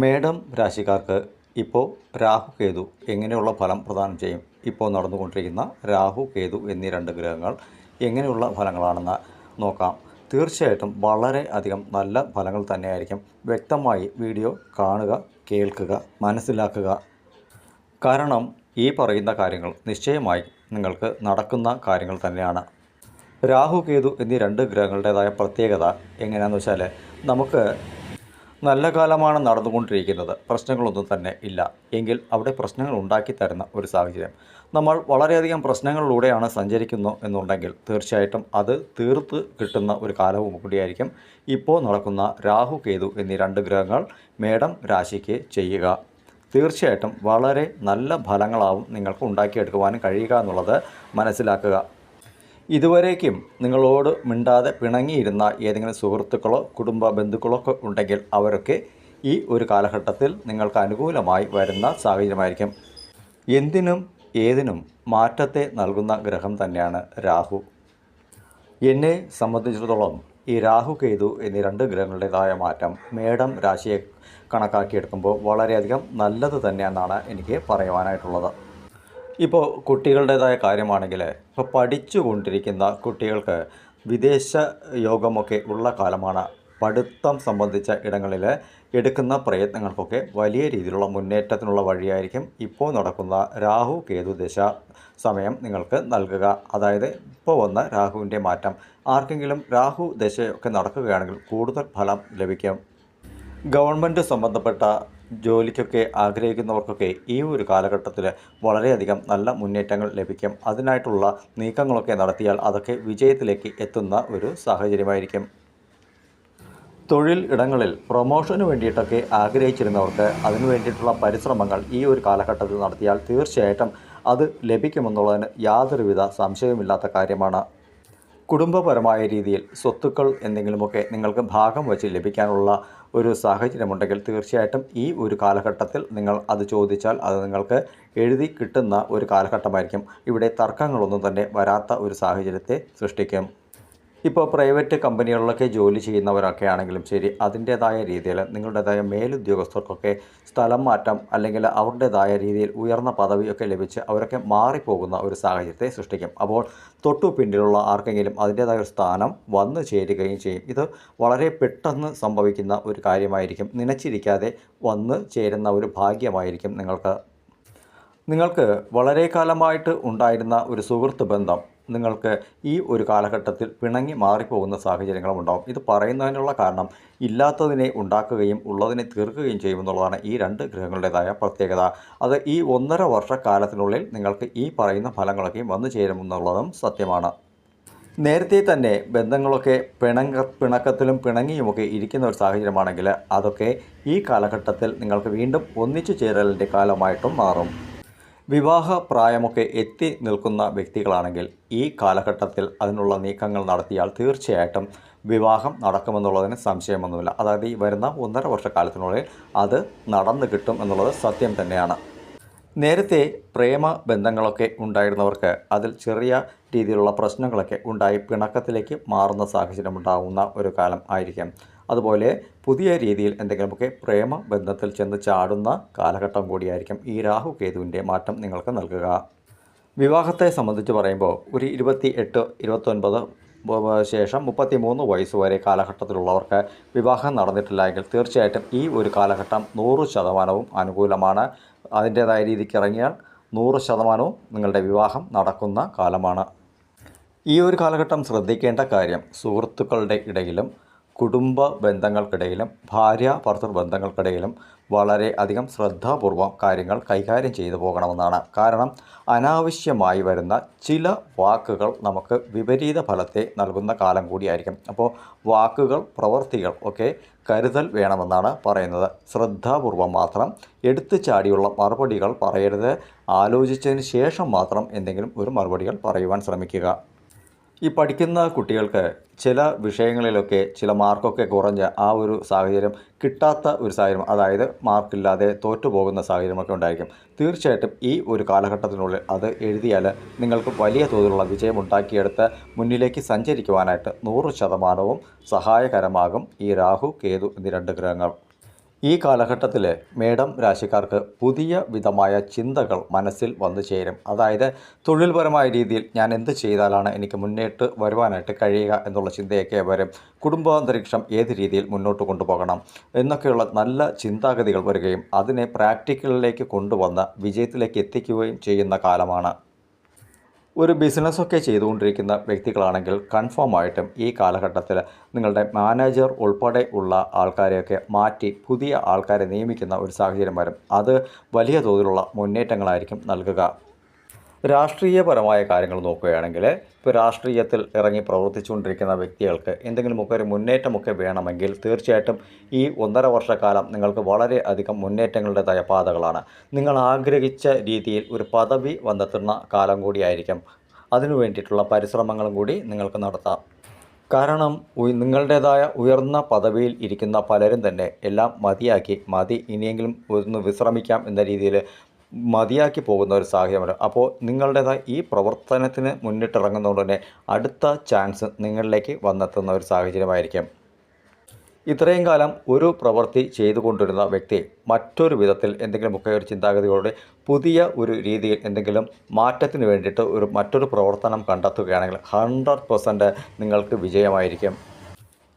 മേടം രാശിക്കാർക്ക് ഇപ്പോൾ രാഹു കേതു എങ്ങനെയുള്ള ഫലം പ്രദാനം ചെയ്യും? ഇപ്പോൾ നടന്നുകൊണ്ടിരിക്കുന്ന രാഹു കേതു എന്നീ രണ്ട് ഗ്രഹങ്ങൾ എങ്ങനെയുള്ള ഫലങ്ങളാണെന്ന് നോക്കാം. തീർച്ചയായിട്ടും വളരെ അധികം നല്ല ഫലങ്ങൾ തന്നെയായിരിക്കും. വ്യക്തമായി വീഡിയോ കാണുക കേൾക്കുക മനസ്സിലാക്കുക. കാരണം ഈ പറയുന്ന കാര്യങ്ങൾ നിശ്ചയമായി നിങ്ങൾക്ക് നടക്കുന്ന കാര്യങ്ങൾ തന്നെയാണ്. രാഹു കേതു എന്നീ രണ്ട് ഗ്രഹങ്ങളുടേതായ പ്രത്യേകത എങ്ങനെയാണെന്ന് വെച്ചാൽ നമുക്ക് നല്ല കാലമാണ് നടന്നുകൊണ്ടിരിക്കുന്നത്. പ്രശ്നങ്ങളൊന്നും തന്നെ ഇല്ല. എങ്കിൽ അവിടെ പ്രശ്നങ്ങൾ ഉണ്ടാക്കി തരുന്ന ഒരു സാഹചര്യം. നമ്മൾ വളരെയധികം പ്രശ്നങ്ങളിലൂടെയാണ് സഞ്ചരിക്കുന്നു എന്നുണ്ടെങ്കിൽ തീർച്ചയായിട്ടും അത് തീർത്ത് കിട്ടുന്ന ഒരു കാലവും കൂടിയായിരിക്കും. ഇപ്പോൾ നടക്കുന്ന രാഹു കേതു എന്നീ രണ്ട് ഗ്രഹങ്ങൾ മേടം രാശിക്ക് ചെയ്യുക. തീർച്ചയായിട്ടും വളരെ നല്ല ഫലങ്ങളാവും നിങ്ങൾക്ക് ഉണ്ടാക്കിയെടുക്കുവാനും കഴിയുക എന്നുള്ളത് മനസ്സിലാക്കുക. ഇതുവരേക്കും നിങ്ങളോട് മിണ്ടാതെ പിണങ്ങിയിരുന്ന ഏതെങ്കിലും സുഹൃത്തുക്കളോ കുടുംബ ബന്ധുക്കളോ ഒക്കെ ഉണ്ടെങ്കിൽ അവരൊക്കെ ഈ ഒരു കാലഘട്ടത്തിൽ നിങ്ങൾക്ക് അനുകൂലമായി വരുന്ന സാഹചര്യമായിരിക്കും. എന്തിനും ഏതിനും മാറ്റത്തെ നൽകുന്ന ഗ്രഹം തന്നെയാണ് രാഹു. എന്നെ സംബന്ധിച്ചിടത്തോളം ഈ രാഹു കേതു എന്നീ രണ്ട് ഗ്രഹങ്ങളുടേതായ മാറ്റം മേടം രാശിയെ കണക്കാക്കിയെടുക്കുമ്പോൾ വളരെയധികം നല്ലത് തന്നെയെന്നാണ് എനിക്ക് പറയുവാനായിട്ടുള്ളത്. ഇപ്പോൾ കുട്ടികളുടേതായ കാര്യമാണെങ്കിൽ ഇപ്പോൾ പഠിച്ചു കൊണ്ടിരിക്കുന്ന കുട്ടികൾക്ക് വിദേശ യോഗമൊക്കെ ഉള്ള കാലമാണ് പഠിത്തം സംബന്ധിച്ച ഇടങ്ങളിൽ എടുക്കുന്ന പ്രയത്നങ്ങൾക്കൊക്കെ വലിയ രീതിയിലുള്ള മുന്നേറ്റത്തിനുള്ള വഴിയായിരിക്കും ഇപ്പോൾ നടക്കുന്ന രാഹു കേതു ദശ സമയം നിങ്ങൾക്ക് നൽകുക. അതായത് ഇപ്പോൾ വന്ന രാഹുവിന്റെ മാറ്റം. ആർക്കെങ്കിലും രാഹു ദശയൊക്കെ നടക്കുകയാണെങ്കിൽ കൂടുതൽ ഫലം ലഭിക്കും. ഗവൺമെന്റ് സംബന്ധപ്പെട്ട ജോലിക്കൊക്കെ ആഗ്രഹിക്കുന്നവർക്കൊക്കെ ഈ ഒരു കാലഘട്ടത്തിൽ വളരെയധികം നല്ല മുന്നേറ്റങ്ങൾ ലഭിക്കും. അതിനായിട്ടുള്ള നീക്കങ്ങളൊക്കെ നടത്തിയാൽ അതൊക്കെ വിജയത്തിലേക്ക് എത്തുന്ന ഒരു സാഹചര്യമായിരിക്കും. തൊഴിൽ ഇടങ്ങളിൽ പ്രൊമോഷന് വേണ്ടിയിട്ടൊക്കെ ആഗ്രഹിച്ചിരുന്നവർക്ക് അതിനു വേണ്ടിയിട്ടുള്ള പരിശ്രമങ്ങൾ ഈ ഒരു കാലഘട്ടത്തിൽ നടത്തിയാൽ തീർച്ചയായിട്ടും അത് ലഭിക്കുമെന്നുള്ളതിന് യാതൊരുവിധ സംശയവുമില്ലാത്ത കാര്യമാണ്. കുടുംബപരമായ രീതിയിൽ സ്വത്തുക്കൾ എന്തെങ്കിലുമൊക്കെ നിങ്ങൾക്ക് ഭാഗം വച്ച് ലഭിക്കാനുള്ള ഒരു സാഹചര്യമുണ്ടെങ്കിൽ തീർച്ചയായിട്ടും ഈ ഒരു കാലഘട്ടത്തിൽ നിങ്ങൾ അത് ചോദിച്ചാൽ അത് നിങ്ങൾക്ക് എഴുതി കിട്ടുന്ന ഒരു കാലഘട്ടമായിരിക്കും. ഇവിടെ തർക്കങ്ങളൊന്നും തന്നെ വരാത്ത ഒരു സാഹചര്യത്തെ സൃഷ്ടിക്കും. ഇപ്പോൾ പ്രൈവറ്റ് കമ്പനികളിലൊക്കെ ജോലി ചെയ്യുന്നവരൊക്കെ ആണെങ്കിലും ശരി അതിന്റേതായ രീതിയിൽ നിങ്ങളുടേതായ മേലുദ്യോഗസ്ഥർക്കൊക്കെ സ്ഥലം മാറ്റം അല്ലെങ്കിൽ അവരുടേതായ രീതിയിൽ ഉയർന്ന പദവിയൊക്കെ ലഭിച്ച് അവരൊക്കെ മാറിപ്പോകുന്ന ഒരു സാഹചര്യത്തെ സൃഷ്ടിക്കും. അപ്പോൾ തൊട്ടു പിന്നിലുള്ള ആർക്കെങ്കിലും അതിന്റേതായ ഒരു സ്ഥാനം വന്നു ചേരുകയും ചെയ്യും. ഇത് വളരെ പെട്ടെന്ന് സംഭവിക്കുന്ന ഒരു കാര്യമായിരിക്കും. നനച്ചിരിക്കാതെ വന്ന് ചേരുന്ന ഒരു ഭാഗ്യമായിരിക്കും നിങ്ങൾക്ക്. നിങ്ങൾക്ക് വളരെ കാലമായിട്ട് ഉണ്ടായിരുന്ന ഒരു സുഹൃത്ത് ബന്ധം നിങ്ങൾക്ക് ഈ ഒരു കാലഘട്ടത്തിൽ പിണങ്ങി മാറിപ്പോകുന്ന സാഹചര്യങ്ങളും ഉണ്ടാകും ഇത് പറയുന്നതിനുള്ള കാരണം ഇല്ലാത്തതിനെ ഉണ്ടാക്കുകയും ഉള്ളതിനെ തീർക്കുകയും ചെയ്യുമെന്നുള്ളതാണ് ഈ രണ്ട് ഗ്രഹങ്ങളുടേതായ പ്രത്യേകത. അത് ഈ ഒന്നര വർഷക്കാലത്തിനുള്ളിൽ നിങ്ങൾക്ക് ഈ പറയുന്ന ഫലങ്ങളൊക്കെയും വന്നു ചേരുമെന്നുള്ളതും സത്യമാണ്. നേരത്തെ തന്നെ ബന്ധങ്ങളൊക്കെ പിണങ്ങ പിണക്കത്തിലും പിണങ്ങിയുമൊക്കെ ഇരിക്കുന്ന ഒരു സാഹചര്യമാണെങ്കിൽ അതൊക്കെ ഈ കാലഘട്ടത്തിൽ നിങ്ങൾക്ക് വീണ്ടും ഒന്നിച്ചു ചേരലിന്റെ കാലമായിട്ടും മാറും. വിവാഹ പ്രായമൊക്കെ എത്തി നിൽക്കുന്ന വ്യക്തികളാണെങ്കിൽ ഈ കാലഘട്ടത്തിൽ അതിനുള്ള നീക്കങ്ങൾ നടത്തിയാൽ തീർച്ചയായിട്ടും വിവാഹം നടക്കുമെന്നുള്ളതിന് സംശയമൊന്നുമില്ല. അതായത് ഈ വരുന്ന ഒന്നര വർഷക്കാലത്തിനുള്ളിൽ അത് നടന്നു കിട്ടും എന്നുള്ളത് സത്യം തന്നെയാണ്. നേരത്തെ പ്രേമ ബന്ധങ്ങളൊക്കെ ഉണ്ടായിരുന്നവർക്ക് അതിൽ ചെറിയ രീതിയിലുള്ള പ്രശ്നങ്ങളൊക്കെ ഉണ്ടായി പിണക്കത്തിലേക്ക് മാറുന്ന സാഹചര്യം ഉണ്ടാകുന്ന ഒരു കാലം ആയിരിക്കാം. അതുപോലെ പുതിയ രീതിയിൽ എന്തെങ്കിലുമൊക്കെ പ്രേമ ബന്ധത്തിൽ ചെന്ന് ചാടുന്ന കാലഘട്ടം കൂടിയായിരിക്കും ഈ രാഹു കേതുവിന്റെ മാറ്റം നിങ്ങൾക്ക് നൽകുക. വിവാഹത്തെ സംബന്ധിച്ച് പറയുമ്പോൾ ഒരു ഇരുപത്തി എട്ട് ഇരുപത്തൊൻപത് ശേഷം മുപ്പത്തി മൂന്ന് വയസ്സ് വരെ കാലഘട്ടത്തിലുള്ളവർക്ക് വിവാഹം നടന്നിട്ടില്ല എങ്കിൽ തീർച്ചയായിട്ടും ഈ ഒരു കാലഘട്ടം നൂറ് ശതമാനവും അനുകൂലമാണ്. അതിന്റേതായ രീതിക്ക് ഇറങ്ങിയാൽ നൂറ് ശതമാനവും നിങ്ങളുടെ വിവാഹം നടക്കുന്ന കാലമാണ്. ഈ ഒരു കാലഘട്ടം ശ്രദ്ധിക്കേണ്ട കാര്യം സുഹൃത്തുക്കളുടെ ഇടയിലും കുടുംബ ബന്ധങ്ങൾക്കിടയിലും ഭാര്യ ഭർത്തൃ ബന്ധങ്ങൾക്കിടയിലും വളരെ അധികം ശ്രദ്ധാപൂർവം കാര്യങ്ങൾ കൈകാര്യം ചെയ്തു പോകണമെന്നാണ്. കാരണം അനാവശ്യമായി വരുന്ന ചില വാക്കുകൾ നമുക്ക് വിപരീത ഫലത്തെ നൽകുന്ന കാലം കൂടിയായിരിക്കും. അപ്പോൾ വാക്കുകൾ പ്രവൃത്തികൾ ഒക്കെ കരുതൽ വേണമെന്നാണ് പറയുന്നത്. ശ്രദ്ധാപൂർവം മാത്രം എടുത്തു ചാടിയുള്ള മറുപടികൾ പറയരുത്. ആലോചിച്ചതിന് ശേഷം മാത്രം എന്തെങ്കിലും ഒരു മറുപടികൾ പറയുവാൻ ശ്രമിക്കുക. ഈ പഠിക്കുന്ന കുട്ടികൾക്ക് ചില വിഷയങ്ങളിലൊക്കെ ചില മാർക്കൊക്കെ കുറഞ്ഞ ആ ഒരു സാഹചര്യം കിട്ടാത്ത ഒരു സാഹചര്യം അതായത് മാർക്കില്ലാതെ തോറ്റു പോകുന്ന സാഹചര്യമൊക്കെ ഉണ്ടായിരിക്കും. തീർച്ചയായിട്ടും ഈ ഒരു കാലഘട്ടത്തിനുള്ളിൽ അത് എഴുതിയാൽ നിങ്ങൾക്ക് വലിയ തോതിലുള്ള വിജയം ഉണ്ടാക്കിയെടുത്ത് മുന്നിലേക്ക് സഞ്ചരിക്കുവാനായിട്ട് നൂറ് ശതമാനവും സഹായകരമാകും ഈ രാഹു കേതു എന്നീ രണ്ട് ഗ്രഹങ്ങൾ. ഈ കാലഘട്ടത്തിൽ മേഡം രാശിക്കാർക്ക് പുതിയ വിധമായ ചിന്തകൾ മനസ്സിൽ വന്നു ചേരും. അതായത് തൊഴിൽപരമായ രീതിയിൽ ഞാൻ എന്ത് ചെയ്താലാണ് എനിക്ക് മുന്നേറ്റ് വരുവാനായിട്ട് കഴിയുക എന്നുള്ള ചിന്തയൊക്കെ വരും. കുടുംബാന്തരീക്ഷം ഏത് രീതിയിൽ മുന്നോട്ട് കൊണ്ടുപോകണം എന്നൊക്കെയുള്ള നല്ല ചിന്താഗതികൾ വരികയും അതിനെ പ്രാക്ടിക്കലിലേക്ക് കൊണ്ടുവന്ന് വിജയത്തിലേക്ക് എത്തിക്കുകയും ചെയ്യുന്ന കാലമാണ്. ഒരു ബിസിനസ്സൊക്കെ ചെയ്തുകൊണ്ടിരിക്കുന്ന വ്യക്തികളാണെങ്കിൽ കൺഫേം ആയിട്ടും ഈ കാലഘട്ടത്തിൽ നിങ്ങളുടെ മാനേജർ ഉൾപ്പെടെ ഉള്ള ആൾക്കാരെയൊക്കെ മാറ്റി പുതിയ ആൾക്കാരെ നിയമിക്കുന്ന ഒരു സാഹചര്യം വരും. അത് വലിയ തോതിലുള്ള മുന്നേറ്റങ്ങളായിരിക്കും നൽകുക. രാഷ്ട്രീയപരമായ കാര്യങ്ങൾ നോക്കുകയാണെങ്കിൽ ഇപ്പോൾ രാഷ്ട്രീയത്തിൽ ഇറങ്ങി പ്രവർത്തിച്ചുകൊണ്ടിരിക്കുന്ന വ്യക്തികൾക്ക് എന്തെങ്കിലുമൊക്കെ ഒരു മുന്നേറ്റമൊക്കെ വേണമെങ്കിൽ തീർച്ചയായിട്ടും ഈ ഒന്നര വർഷക്കാലം നിങ്ങൾക്ക് വളരെ അധികം മുന്നേറ്റങ്ങളുടേതായ പാതകളാണ്. നിങ്ങൾ ആഗ്രഹിച്ച രീതിയിൽ ഒരു പദവി വന്നെത്തുന്ന കാലം കൂടിയായിരിക്കും. അതിനു വേണ്ടിയിട്ടുള്ള പരിശ്രമങ്ങളും കൂടി നിങ്ങൾക്ക് നടത്താം. കാരണം നിങ്ങളുടേതായ ഉയർന്ന പദവിയിൽ ഇരിക്കുന്ന പലരും തന്നെ എല്ലാം മതിയാക്കി മതി ഇനിയെങ്കിലും ഒന്ന് വിശ്രമിക്കാം എന്ന രീതിയിൽ മതിയാക്കി പോകുന്ന ഒരു സാഹചര്യമാണ്. അപ്പോൾ നിങ്ങളുടേതായ ഈ പ്രവർത്തനത്തിന് മുന്നിട്ടിറങ്ങുന്നതുകൊണ്ട് തന്നെ അടുത്ത ചാൻസ് നിങ്ങളിലേക്ക് വന്നെത്തുന്ന ഒരു സാഹചര്യമായിരിക്കും. ഇത്രയും കാലം ഒരു പ്രവൃത്തി ചെയ്തുകൊണ്ടിരുന്ന വ്യക്തി മറ്റൊരു വിധത്തിൽ എന്തെങ്കിലുമൊക്കെ ഒരു ചിന്താഗതിയോടെ പുതിയ ഒരു രീതിയിൽ എന്തെങ്കിലും മാറ്റത്തിന് വേണ്ടിയിട്ട് ഒരു മറ്റൊരു പ്രവർത്തനം കണ്ടെത്തുകയാണെങ്കിൽ ഹൺഡ്രഡ് നിങ്ങൾക്ക് വിജയമായിരിക്കും.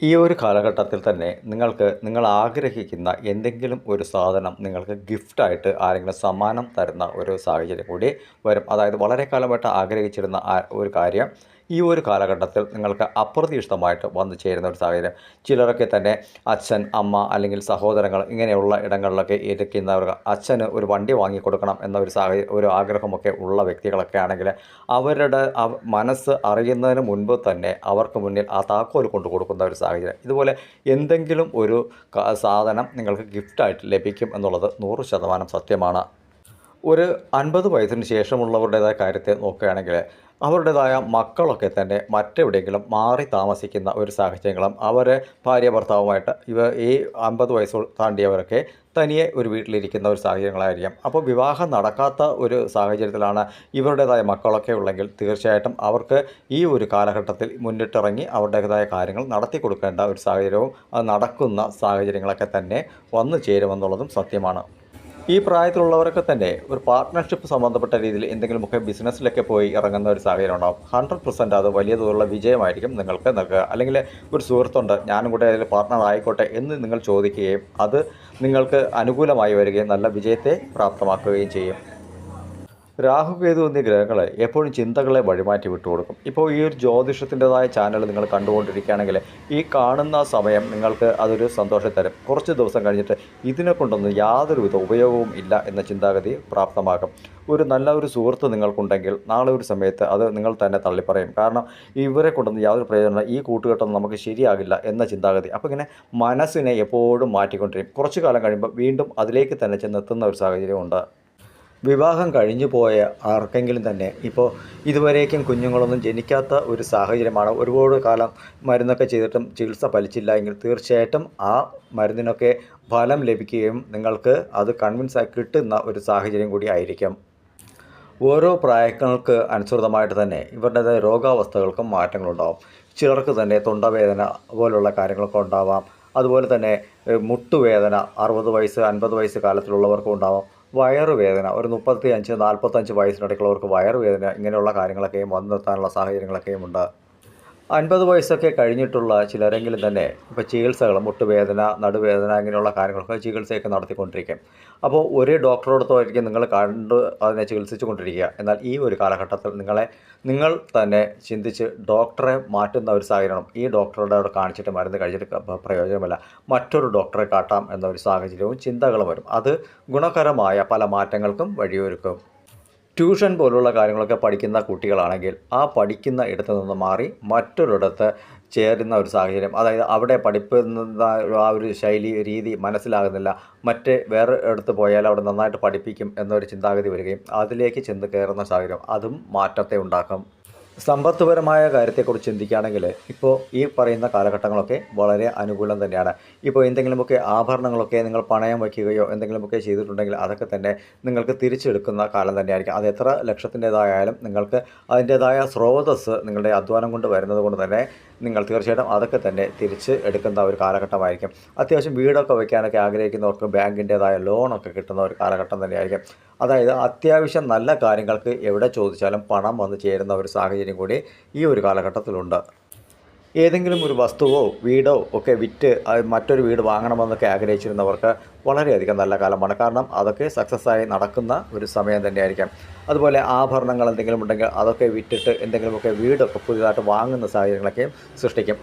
ഈ ഒരു കാലഘട്ടത്തിൽ തന്നെ നിങ്ങൾക്ക് നിങ്ങൾ ആഗ്രഹിക്കുന്ന എന്തെങ്കിലും ഒരു സാധനം നിങ്ങൾക്ക് ഗിഫ്റ്റായിട്ട് ആരെങ്കിലും സമ്മാനം തരുന്ന ഒരു സാഹചര്യം കൂടി വരും. അതായത് വളരെ കാലമായിട്ട് ആഗ്രഹിച്ചിരുന്ന ഒരു കാര്യം. ഈ ഒരു കാലഘട്ടത്തിൽ നിങ്ങൾക്ക് അപ്രതീക്ഷിതമായിട്ട് വന്നു ചേരുന്ന ഒരു സാഹചര്യം. ചിലരൊക്കെ തന്നെ അച്ഛൻ അമ്മ അല്ലെങ്കിൽ സഹോദരങ്ങൾ ഇങ്ങനെയുള്ള ഇടങ്ങളിലൊക്കെ ഇരിക്കുന്നവർക്ക് അച്ഛന് ഒരു വണ്ടി വാങ്ങിക്കൊടുക്കണം എന്ന ഒരു സാഹചര്യം ഒരു ആഗ്രഹമൊക്കെ ഉള്ള വ്യക്തികളൊക്കെ ആണെങ്കിൽ അവരുടെ മനസ്സ് അറിയുന്നതിന് മുൻപ് തന്നെ അവർക്ക് മുന്നിൽ ആ താക്കോൽ കൊണ്ടു കൊടുക്കുന്ന ഒരു സാഹചര്യം. ഇതുപോലെ എന്തെങ്കിലും ഒരു സാധനം നിങ്ങൾക്ക് ഗിഫ്റ്റായിട്ട് ലഭിക്കും എന്നുള്ളത് നൂറ് ശതമാനം സത്യമാണ്. ഒരു അൻപത് വയസ്സിന് ശേഷമുള്ളവരുടേതായ കാര്യത്തെ നോക്കുകയാണെങ്കിൽ അവരുടേതായ മക്കളൊക്കെ തന്നെ മറ്റെവിടെയെങ്കിലും മാറി താമസിക്കുന്ന ഒരു സാഹചര്യങ്ങളും അവർ ഭാര്യ ഭർത്താവുമായിട്ട് ഇവ ഈ അമ്പത് വയസ്സ് താണ്ടിയവരൊക്കെ തനിയെ ഒരു വീട്ടിലിരിക്കുന്ന ഒരു സാഹചര്യങ്ങളായിരിക്കാം. അപ്പോൾ വിവാഹം നടക്കാത്ത ഒരു സാഹചര്യത്തിലാണ് ഇവരുടേതായ മക്കളൊക്കെ ഉള്ളെങ്കിൽ തീർച്ചയായിട്ടും അവർക്ക് ഈ ഒരു കാലഘട്ടത്തിൽ മുന്നിട്ടിറങ്ങി അവരുടേതായ കാര്യങ്ങൾ നടത്തി കൊടുക്കേണ്ട ഒരു സാഹചര്യവും അത് നടക്കുന്ന സാഹചര്യങ്ങളൊക്കെ തന്നെ വന്നു ചേരുമെന്നുള്ളതും സത്യമാണ്. ഈ പ്രായത്തിലുള്ളവരൊക്കെ തന്നെ ഒരു പാർട്ട്ണർഷിപ്പ് സംബന്ധപ്പെട്ട രീതിയിൽ എന്തെങ്കിലുമൊക്കെ ബിസിനസ്സിലൊക്കെ പോയി ഇറങ്ങുന്ന ഒരു സാഹചര്യം ഉണ്ടാവും. ഹൺഡ്രഡ് പെർസെന്റ് അത് വലിയ തോതിലുള്ള വിജയമായിരിക്കും നിങ്ങൾക്ക് നൽകുക. അല്ലെങ്കിൽ ഒരു സുഹൃത്തുണ്ട് ഞാനും കൂടെ അതിൽ പാർട്ട്ണർ ആയിക്കോട്ടെ എന്ന് നിങ്ങൾ ചോദിക്കുകയും അത് നിങ്ങൾക്ക് അനുകൂലമായി വരികയും നല്ല വിജയത്തെ പ്രാപ്തമാക്കുകയും ചെയ്യും. രാഹുകേതു എന്നീ ഗ്രഹങ്ങളെ എപ്പോഴും ചിന്തകളെ വഴിമാറ്റി വിട്ടുകൊടുക്കും. ഇപ്പോൾ ഈ ഒരു ജ്യോതിഷത്തിന്റെതായ ചാനൽ നിങ്ങൾ കണ്ടുകൊണ്ടിരിക്കുകയാണെങ്കിൽ ഈ കാണുന്ന സമയം നിങ്ങൾക്ക് അതൊരു സന്തോഷം തരും. കുറച്ച് ദിവസം കഴിഞ്ഞിട്ട് ഇതിനെ കൊണ്ടൊന്നും യാതൊരുവിധ ഉപയോഗവും ഇല്ല എന്ന ചിന്താഗതി പ്രാപ്തമാകും. ഒരു നല്ല ഒരു സുഹൃത്ത് നിങ്ങൾക്കുണ്ടെങ്കിൽ നാളെ ഒരു സമയത്ത് അത് നിങ്ങൾ തന്നെ തള്ളിപ്പറയും. കാരണം ഇവരെ കൊണ്ടൊന്നും യാതൊരു പ്രയോജനം ഈ കൂട്ടുകെട്ടൊന്നും നമുക്ക് ശരിയാകില്ല എന്ന ചിന്താഗതി. അപ്പോൾ ഇങ്ങനെ മനസ്സിനെ എപ്പോഴും മാറ്റിക്കൊണ്ടിരിക്കും. കുറച്ച് കാലം കഴിയുമ്പോൾ വീണ്ടും അതിലേക്ക് തന്നെ ചെന്നെത്തുന്ന ഒരു സാഹചര്യമുണ്ട്. വിവാഹം കഴിഞ്ഞു പോയ ആർക്കെങ്കിലും തന്നെ ഇപ്പോൾ ഇതുവരേക്കും കുഞ്ഞുങ്ങളൊന്നും ജനിക്കാത്ത ഒരു സാഹചര്യമാണ്. ഒരുപാട് കാലം മരുന്നൊക്കെ ചെയ്തിട്ടും ചികിത്സ ഫലിച്ചില്ല എങ്കിൽ തീർച്ചയായിട്ടും ആ മരുന്നിനൊക്കെ ഫലം ലഭിക്കുകയും നിങ്ങൾക്ക് അത് കൺവിൻസ് കിട്ടുന്ന ഒരു സാഹചര്യം കൂടി ആയിരിക്കും. ഓരോ പ്രായങ്ങൾക്ക് അനുസൃതമായിട്ട് തന്നെ ഇവരുടേതായ രോഗാവസ്ഥകൾക്കും മാറ്റങ്ങളുണ്ടാവും. ചിലർക്ക് തന്നെ തൊണ്ടവേദന പോലുള്ള കാര്യങ്ങളൊക്കെ ഉണ്ടാവാം. അതുപോലെ തന്നെ മുട്ടുവേദന അറുപത് വയസ്സ് അൻപത് വയസ്സ് കാലത്തിലുള്ളവർക്കും ഉണ്ടാവാം. വയറുവേദന. ഒരു മുപ്പത്തി അഞ്ച് നാൽപ്പത്തഞ്ച് വയസ്സിനിടയ്ക്കുള്ളവർക്ക് വയറുവേദന ഇങ്ങനെയുള്ള കാര്യങ്ങളൊക്കെയും വന്നെത്താനുള്ള സാഹചര്യങ്ങളൊക്കെയും ഉണ്ട്. അൻപത് വയസ്സൊക്കെ കഴിഞ്ഞിട്ടുള്ള ചിലരെങ്കിലും തന്നെ ഇപ്പോൾ ചികിത്സകൾ മുട്ടുവേദന നടുവേദന ഇങ്ങനെയുള്ള കാര്യങ്ങളൊക്കെ ചികിത്സയൊക്കെ നടത്തിക്കൊണ്ടിരിക്കും. അപ്പോൾ ഒരേ ഡോക്ടറോടൊത്തായിരിക്കും നിങ്ങൾ കണ്ട് അതിനെ ചികിത്സിച്ചു കൊണ്ടിരിക്കുക എന്നാൽ ഈ ഒരു കാലഘട്ടത്തിൽ നിങ്ങളെ നിങ്ങൾ തന്നെ ചിന്തിച്ച് ഡോക്ടറെ മാറ്റുന്ന ഒരു സാഹചര്യം ഈ ഡോക്ടറുടെ അവിടെ കാണിച്ചിട്ട് മരുന്ന് കഴിച്ചിട്ട് പ്രയോജനമല്ല. മറ്റൊരു ഡോക്ടറെ കാട്ടാം എന്ന ഒരു സാഹചര്യവും ചിന്തകളും വരും. അത് ഗുണകരമായ പല മാറ്റങ്ങൾക്കും വഴിയൊരുക്കും. ട്യൂഷൻ പോലുള്ള കാര്യങ്ങളൊക്കെ പഠിക്കുന്ന കുട്ടികളാണെങ്കിൽ ആ പഠിക്കുന്ന ഇടത്ത് നിന്ന് മാറി മറ്റൊരിടത്ത് ചേരുന്ന ഒരു സാഹചര്യം. അതായത് അവിടെ പഠിപ്പുന്ന ആ ഒരു ശൈലി രീതി മനസ്സിലാകുന്നില്ല. മറ്റ് വേറെ ഇടത്ത് പോയാൽ അവിടെ നന്നായിട്ട് പഠിപ്പിക്കും എന്നൊരു ചിന്താഗതി വരികയും അതിലേക്ക് ചെന്ന് കയറുന്ന സാഹചര്യം. അതും മാറ്റത്തെ ഉണ്ടാക്കും. സമ്പത്തുപരമായ കാര്യത്തെക്കുറിച്ച് ചിന്തിക്കുകയാണെങ്കിൽ ഇപ്പോൾ ഈ പറയുന്ന കാലഘട്ടങ്ങളൊക്കെ വളരെ അനുകൂലം തന്നെയാണ്. ഇപ്പോൾ എന്തെങ്കിലുമൊക്കെ ആഭരണങ്ങളൊക്കെ നിങ്ങൾ പണയം വയ്ക്കുകയോ എന്തെങ്കിലുമൊക്കെ ചെയ്തിട്ടുണ്ടെങ്കിൽ അതൊക്കെ തന്നെ നിങ്ങൾക്ക് തിരിച്ചെടുക്കുന്ന കാലം തന്നെയായിരിക്കും. അത് എത്ര ലക്ഷത്തിന്റെതായാലും നിങ്ങൾക്ക് അതിന്റേതായ സ്രോതസ് നിങ്ങളുടെ അധ്വാനം കൊണ്ട് വരുന്നത് കൊണ്ട് തന്നെ നിങ്ങൾ തീർച്ചയായിട്ടും അതൊക്കെ തന്നെ തിരിച്ച് എടുക്കുന്ന ഒരു കാലഘട്ടമായിരിക്കും. അത്യാവശ്യം വീടൊക്കെ വയ്ക്കാനൊക്കെ ആഗ്രഹിക്കുന്നവർക്ക് ബാങ്കിന്റേതായ ലോണൊക്കെ കിട്ടുന്ന ഒരു കാലഘട്ടം തന്നെയായിരിക്കും. അതായത് അത്യാവശ്യം നല്ല കാര്യങ്ങൾക്ക് എവിടെ ചോദിച്ചാലും പണം വന്ന് ചേരുന്ന ഒരു സാഹചര്യം കൂടി ഈ ഒരു കാലഘട്ടത്തിലുണ്ട്. ഏതെങ്കിലും ഒരു വസ്തുവോ വീടോ ഒക്കെ വിറ്റ് മറ്റൊരു വീട് വാങ്ങണമെന്നൊക്കെ ആഗ്രഹിച്ചിരുന്നവർക്ക് വളരെയധികം നല്ല കാലമാണ്. കാരണം അതൊക്കെ സക്സസ് ആയി നടക്കുന്ന ഒരു സമയം തന്നെയായിരിക്കാം. അതുപോലെ ആഭരണങ്ങൾ എന്തെങ്കിലും ഉണ്ടെങ്കിൽ അതൊക്കെ വിറ്റിട്ട് എന്തെങ്കിലുമൊക്കെ വീടൊക്കെ പുതിയതായിട്ട് വാങ്ങുന്ന സാഹചര്യങ്ങളൊക്കെ സൃഷ്ടിക്കും.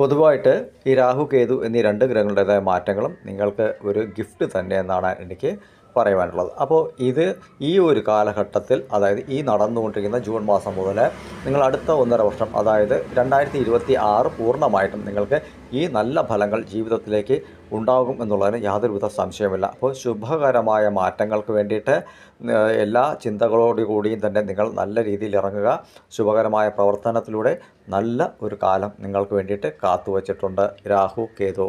പൊതുവായിട്ട് ഈ രാഹു കേതു എന്നീ രണ്ട് ഗ്രഹങ്ങളുടേതായ മാറ്റങ്ങളും നിങ്ങൾക്ക് ഒരു ഗിഫ്റ്റ് തന്നെ എന്നാണ് എനിക്ക് പറയുവാനുള്ളത്. അപ്പോൾ ഇത് ഈ ഒരു കാലഘട്ടത്തിൽ അതായത് ഈ നടന്നുകൊണ്ടിരിക്കുന്ന ജൂൺ മാസം മുതൽ നിങ്ങൾ അടുത്ത ഒന്നര വർഷം അതായത് രണ്ടായിരത്തി ഇരുപത്തി ആറ് പൂർണമായിട്ടും നിങ്ങൾക്ക് ഈ നല്ല ഫലങ്ങൾ ജീവിതത്തിലേക്ക് ഉണ്ടാകും എന്നുള്ളതിന് യാതൊരുവിധ സംശയമില്ല അപ്പോൾ ശുഭകരമായ മാറ്റങ്ങൾക്ക് വേണ്ടിയിട്ട് എല്ലാ ചിന്തകളോടു കൂടിയും തന്നെ നിങ്ങൾ നല്ല രീതിയിൽ ഇറങ്ങുക. ശുഭകരമായ പ്രവർത്തനത്തിലൂടെ നല്ല ഒരു കാലം നിങ്ങൾക്ക് വേണ്ടിയിട്ട് കാത്തുവച്ചിട്ടുണ്ട്. രാഹു കേതു.